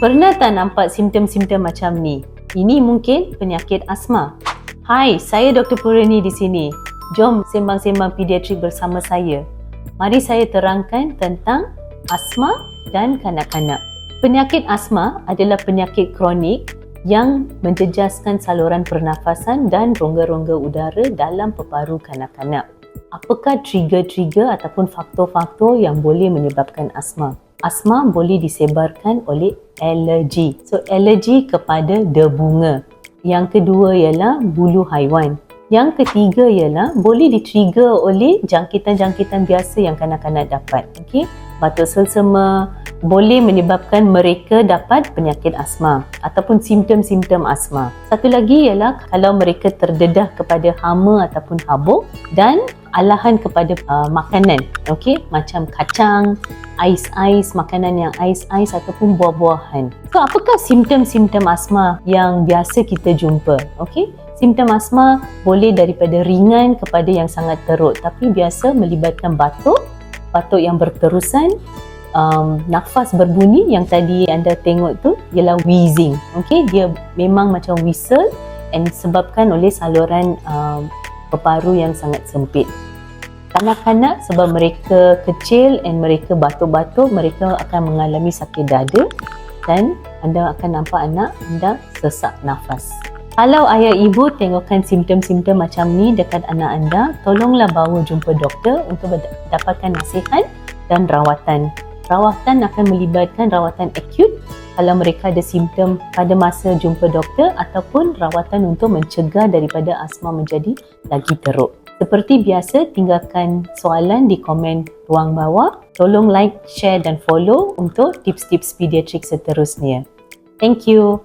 Pernah tak nampak simptom-simptom macam ni? Ini mungkin penyakit asma. Hai, saya Dr. Purani di sini. Jom sembang-sembang pediatrik bersama saya. Mari saya terangkan tentang asma dan kanak-kanak. Penyakit asma adalah penyakit kronik yang menjejaskan saluran pernafasan dan rongga-rongga udara dalam peparu kanak-kanak. Apakah trigger-trigger ataupun faktor-faktor yang boleh menyebabkan asma? Asma boleh disebarkan oleh alergi. So, alergi kepada debunga. Yang kedua ialah bulu haiwan. Yang ketiga ialah boleh ditrigger oleh jangkitan-jangkitan biasa yang kanak-kanak dapat. Okey, batuk selsema boleh menyebabkan mereka dapat penyakit asma ataupun simptom-simptom asma. Satu lagi ialah kalau mereka terdedah kepada hama ataupun habuk dan alahan kepada uh, makanan. Okey, macam kacang, ais-ais, makanan yang ais-ais ataupun buah-buahan. So, apakah simptom-simptom asma yang biasa kita jumpa? Okey, Simptom asma boleh daripada ringan kepada yang sangat teruk tapi biasa melibatkan batuk, batuk yang berterusan, um, nafas berbunyi yang tadi anda tengok tu ialah wheezing. Okay, dia memang macam whistle and disebabkan oleh saluran um, peparu yang sangat sempit. Kanak-kanak sebab mereka kecil and mereka batuk-batuk, mereka akan mengalami sakit dada dan anda akan nampak anak anda sesak nafas. Kalau ayah ibu tengokkan simptom-simptom macam ni dekat anak anda, tolonglah bawa jumpa doktor untuk dapatkan nasihat dan rawatan. Rawatan akan melibatkan rawatan akut kalau mereka ada simptom pada masa jumpa doktor ataupun rawatan untuk mencegah daripada asma menjadi lagi teruk. Seperti biasa, tinggalkan soalan di komen ruang bawah. Tolong like, share dan follow untuk tips-tips pediatrik seterusnya. Thank you.